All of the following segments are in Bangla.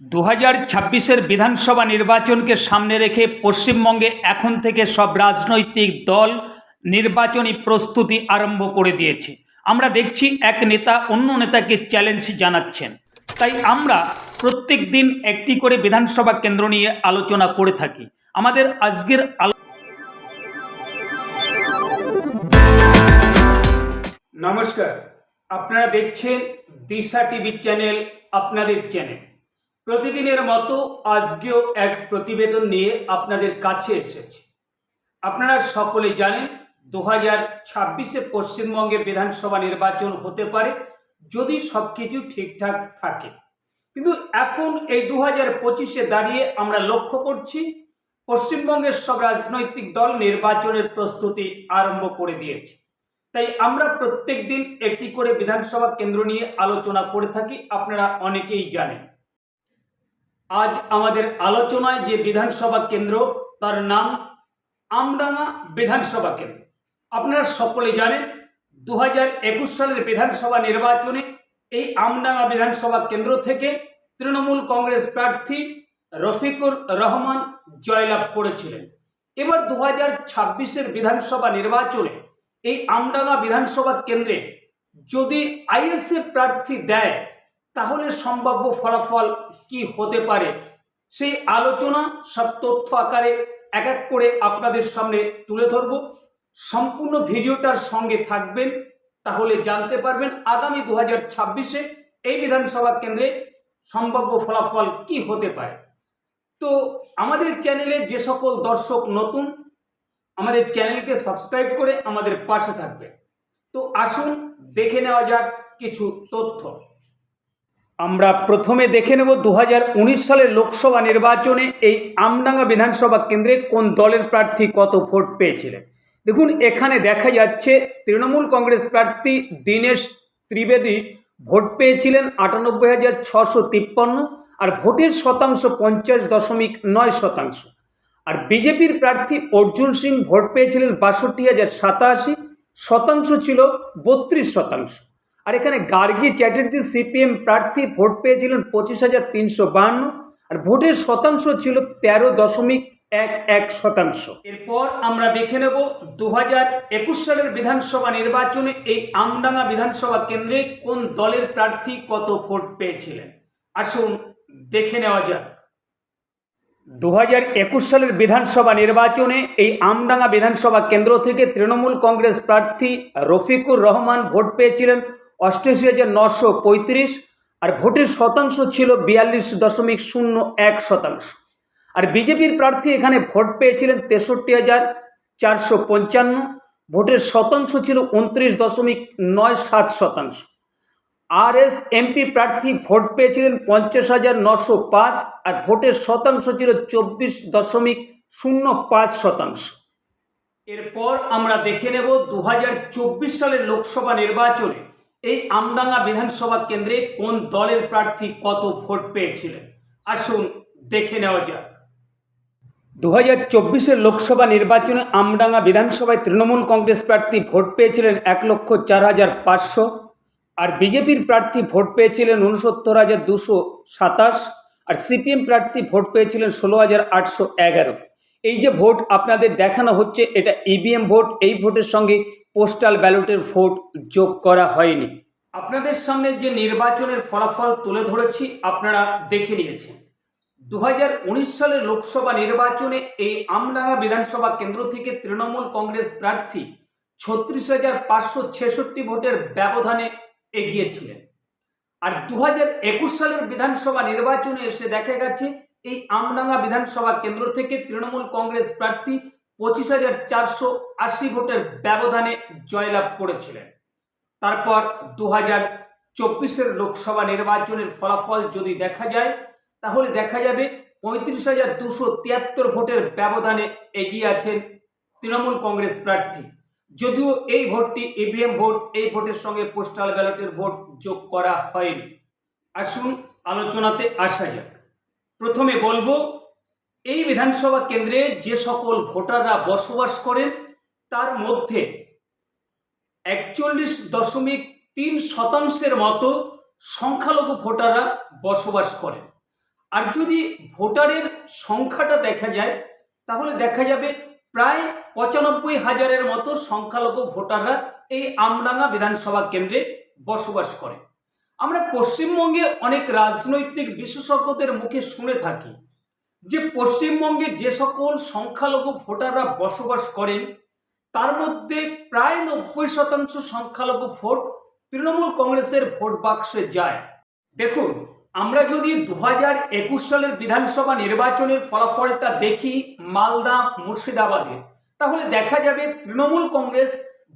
দু হাজার ছাব্বিশের বিধানসভা নির্বাচনকে সামনে রেখে পশ্চিমবঙ্গে এখন থেকে সব রাজনৈতিক দল নির্বাচনী প্রস্তুতি আরম্ভ করে দিয়েছে। আমরা দেখছি এক নেতা অন্য নেতাকে চ্যালেঞ্জ জানাচ্ছেন। তাই আমরা প্রত্যেক দিন একটি করে বিধানসভা কেন্দ্র নিয়ে আলোচনা করে থাকি। আমাদের আজকের আলো নমস্কার। আপনারা দেখছেন দিশা টিভি চ্যানেল, আপনাদের চ্যানেল। প্রতিদিনের মতো আজকেও এক প্রতিবেদন নিয়ে আপনাদের কাছে এসেছে। আপনারা সকলে জানেন, দু হাজার ছাব্বিশে পশ্চিমবঙ্গে বিধানসভা নির্বাচন হতে পারে, যদি সব কিছু ঠিকঠাক থাকে। কিন্তু এখন এই দু হাজার পঁচিশে দাঁড়িয়ে আমরা লক্ষ্য করছি, পশ্চিমবঙ্গের সব রাজনৈতিক দল নির্বাচনের প্রস্তুতি আরম্ভ করে দিয়েছে। তাই আমরা প্রত্যেক দিন একটি করে বিধানসভা কেন্দ্র নিয়ে আলোচনা করে থাকি, আপনারা অনেকেই জানেন। আজ আমাদের আলোচনায় যে বিধানসভা কেন্দ্র, তার নাম আমডাঙ্গা বিধানসভা কেন্দ্র। আপনারা সকলে জানেন দু হাজার একুশ সালের বিধানসভা নির্বাচনে এই আমডাঙ্গা বিধানসভা কেন্দ্র থেকে তৃণমূল কংগ্রেস প্রার্থী রফিকুর রহমান জয়লাভ করেছিলেন। এবার দু হাজার ছাব্বিশের বিধানসভা নির্বাচনে এই আমডাঙ্গা বিধানসভা কেন্দ্রে যদি আইএসএফ প্রার্থী দেয় তাহলে সম্ভাব্য ফলাফল কি হতে পারে? সেই আলোচনা, সব তথ্য আকারে এক এক করে আপনাদের সামনে তুলে ধরব। সম্পূর্ণ ভিডিওটার সঙ্গে থাকবেন, তাহলে জানতে পারবেন আগামী দু হাজার ছাব্বিশে এই বিধানসভা কেন্দ্রে সম্ভাব্য ফলাফল কি হতে পারে। তো আমাদের চ্যানেলে যে সকল দর্শক নতুন, আমাদের চ্যানেলকে সাবস্ক্রাইব করে আমাদের পাশে থাকবে তো আসুন, দেখে নেওয়া যাক কিছু তথ্য। আমরা প্রথমে দেখে নেব দু হাজার উনিশ সালের লোকসভা নির্বাচনে এই আমডাঙ্গা বিধানসভা কেন্দ্রে কোন দলের প্রার্থী কত ভোট পেয়েছিলেন? দেখুন, এখানে দেখা যাচ্ছে তৃণমূল কংগ্রেস প্রার্থী দীনেশ ত্রিবেদী ভোট পেয়েছিলেন আটানব্বই হাজার ছশো তিপ্পান্ন আর ভোটের শতাংশ পঞ্চাশ দশমিক নয় শতাংশ। আর বিজেপির প্রার্থী অর্জুন সিং ভোট পেয়েছিলেন বাষট্টি হাজার সাতাশি, শতাংশ ছিল বত্রিশ শতাংশ। আর এখানে গার্গী চ্যাটার্জি, সিপিএম প্রার্থী ভোট পেয়েছিলেন পঁচিশ হাজার তিনশো বাহান্ন আর ভোটের শতাংশ ছিল তেরো দশমিক এক এক শতাংশ। এরপর আমরা দেখে নেব দু হাজার একুশ সালের বিধানসভা নির্বাচনে এই আমডাঙ্গা বিধানসভা কেন্দ্রে কোন দলের প্রার্থী কত ভোট পেয়েছিলেন? আসুন দেখে নেওয়া যাক। দু হাজার একুশ সালের বিধানসভা নির্বাচনে এই আমডাঙ্গা বিধানসভা কেন্দ্র থেকে তৃণমূল কংগ্রেস প্রার্থী রফিকুর রহমান ভোট পেয়েছিলেন অষ্টাশি হাজার নশো পঁয়ত্রিশ আর ভোটের শতাংশ ছিল বিয়াল্লিশ দশমিক শূন্য এক শতাংশ। আর বিজেপির প্রার্থী এখানে ভোট পেয়েছিলেন তেষট্টি হাজার চারশো পঞ্চান্ন, ভোটের শতাংশ ছিল উনত্রিশ দশমিক নয় সাত শতাংশ। আর এস এমপি প্রার্থী ভোট পেয়েছিলেন পঞ্চাশ হাজার নশো পাঁচ আর ভোটের শতাংশ ছিল চব্বিশ দশমিক শূন্য পাঁচ শতাংশ। এরপর আমরা দেখে নেব দু হাজার চব্বিশ সালের লোকসভা নির্বাচনে এই আমডাঙ্গা বিধানসভা কেন্দ্রে কোন দলের প্রার্থী কত ভোট পেয়েছিলেন? আসুন দেখে নেওয়া যাক। দু হাজার চব্বিশের লোকসভা নির্বাচনে আমডাঙ্গা বিধানসভায় তৃণমূল কংগ্রেস প্রার্থী ভোট পেয়েছিলেন এক লক্ষ চার হাজার পাঁচশো আর বিজেপির প্রার্থী ভোট পেয়েছিলেন উনসত্তর হাজার দুশো সাতাশ আর সিপিএম প্রার্থী ভোট পেয়েছিলেন ষোলো হাজার আটশো এগারো। এই যে ভোট আপনাদের দেখানো হচ্ছে, এটা ইভিএম ভোট, এই ভোটের সঙ্গে পোস্টাল ব্যালটের ভোট যোগ করা হয়নি। আপনাদের সামনে যে নির্বাচনের ফলাফল তুলে ধরেছি, আপনারা দেখে নিয়েছেন। দু হাজার উনিশ সালের লোকসভা নির্বাচনে এই আমডাঙ্গা বিধানসভা কেন্দ্র থেকে তৃণমূল কংগ্রেস প্রার্থী ছত্রিশ হাজার পাঁচশো ছেষট্টি ভোটের ব্যবধানে এগিয়েছিলেন। আর দু সালের বিধানসভা নির্বাচনে এসে দেখা গেছে এই আমডাঙ্গা বিধানসভা কেন্দ্র থেকে তৃণমূল কংগ্রেস প্রার্থী পঁচিশ হাজার চারশো আশি ভোটের ব্যবধানে জয়লাভ করেছিলেন। তারপর দু হাজার চব্বিশের লোকসভা নির্বাচনের ফলাফল যদি দেখা যায়, তাহলে দেখা যাবে পঁয়ত্রিশ হাজার দুশো তিয়াত্তর ভোটের ব্যবধানে এগিয়ে আছেন তৃণমূল কংগ্রেস প্রার্থী। যদিও এই ভোটটি ইভিএম ভোট, এই ভোটের সঙ্গে পোস্টাল ব্যালটের ভোট যোগ করা হয়নি। আসুন আলোচনাতে আসা যাক। প্রথমে বলব, এই বিধানসভা কেন্দ্রে যে সকল ভোটাররা বসবাস করেন, তার মধ্যে একচল্লিশ দশমিক তিন শতাংশের মতো সংখ্যালঘু ভোটাররা বসবাস করেন। আর যদি ভোটারের সংখ্যাটা দেখা যায়, তাহলে দেখা যাবে প্রায় পঁচানব্বই হাজারের মতো সংখ্যালঘু ভোটাররা এই আমডাঙ্গা বিধানসভা কেন্দ্রে বসবাস করে আমরা পশ্চিমবঙ্গে অনেক রাজনৈতিক বিশেষজ্ঞদের মুখে শুনে থাকি যে পশ্চিমবঙ্গে যে সকল সংখ্যালঘু ভোটাররা বসবাস করেন, তার মধ্যে প্রায় নব্বই শতাংশ সংখ্যালঘু ভোট তৃণমূল কংগ্রেসের ভোট বাক্সে যায়। দেখুন, আমরা যদি দু হাজার একুশ সালের বিধানসভা নির্বাচনের ফলাফলটা দেখি মালদা, মুর্শিদাবাদে, তাহলে দেখা যাবে তৃণমূল কংগ্রেস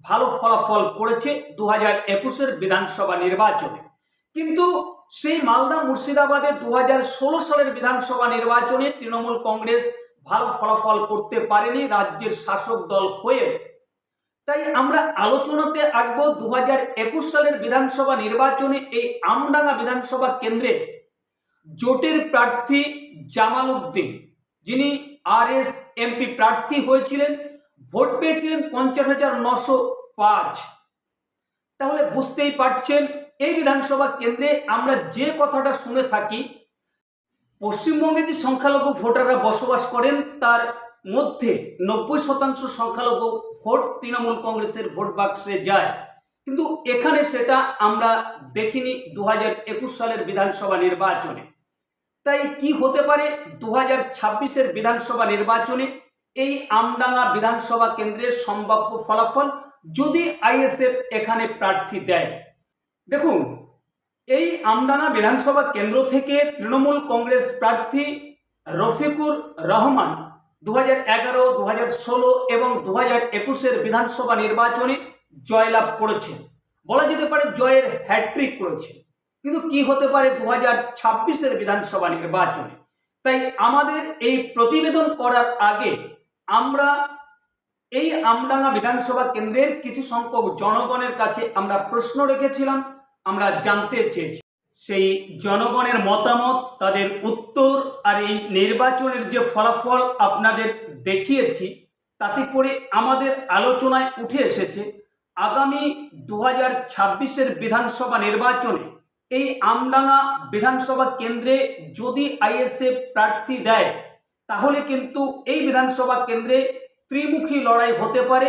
ভালো ফলাফল করেছে দু হাজার একুশের বিধানসভা নির্বাচনে। কিন্তু সেই মালদা মুর্শিদাবাদে দু হাজার ষোলো সালের বিধানসভা নির্বাচনে তৃণমূল কংগ্রেস ভালো ফলাফল করতে পারেনি রাজ্যের শাসক দল হয়ে। তাই আমরা আলোচনাতে আসব দু সালের বিধানসভা নির্বাচনে এই আমডাঙ্গা বিধানসভা কেন্দ্রে জোটের প্রার্থী জামাল উদ্দিন। যিনি আর এস এমপি প্রার্থী হয়েছিলেন, ভোট পেয়েছিলেন পঞ্চাশ হাজার নশো পাঁচ। তাহলে বুঝতেই পারছেন এই বিধানসভা কেন্দ্রে আমরা যে কথাটা শুনে থাকি, পশ্চিমবঙ্গে যে সংখ্যালঘু ভোটাররা বসবাস করেন, তার মধ্যে নব্বই শতাংশ সংখ্যালঘু ভোট তৃণমূল কংগ্রেসের ভোট বাক্সে যায়। কিন্তু এখানে সেটা আমরা দেখিনি দু হাজার একুশ সালের বিধানসভা নির্বাচনে। তাই কি হতে পারে দু হাজার ছাব্বিশের বিধানসভা নির্বাচনে এই আমডাঙ্গা বিধানসভা কেন্দ্রের সম্ভাব্য ফলাফল যদি আইএসএফ এখানে প্রার্থী দেয়? দেখুন, এই আমডাঙ্গা বিধানসভা কেন্দ্র থেকে তৃণমূল কংগ্রেস প্রার্থী রফিকুর রহমান দু হাজার এগারো দু হাজার ষোলো এবং দু হাজার একুশের বিধানসভা নির্বাচনে জয়লাভ করেছেন বলা যেতে পারে জয়ের হ্যাট্রিক করেছে। কিন্তু কি হতে পারে দু হাজার ছাব্বিশের বিধানসভা নির্বাচনে? তাই আমাদের এই প্রতিবেদন করার আগে আমরা এই আমডাঙ্গা বিধানসভা কেন্দ্রের কিছু সংখ্যক জনগণের কাছে আমরা প্রশ্ন রেখেছিলাম। আমরা জানতে চেয়েছি। সেই জনগণের মতামত, তাদের উত্তর আর এই নির্বাচনের যে ফলাফল আপনাদের দেখিয়েছি, তাতে করে আমাদের আলোচনায় উঠে এসেছে, আগামী দু হাজার ছাব্বিশের বিধানসভা নির্বাচনে এই আমডাঙ্গা বিধানসভা কেন্দ্রে যদি আইএসএফ প্রার্থী দেয়, তাহলে কিন্তু এই বিধানসভা কেন্দ্রে ত্রিমুখী লড়াই হতে পারে।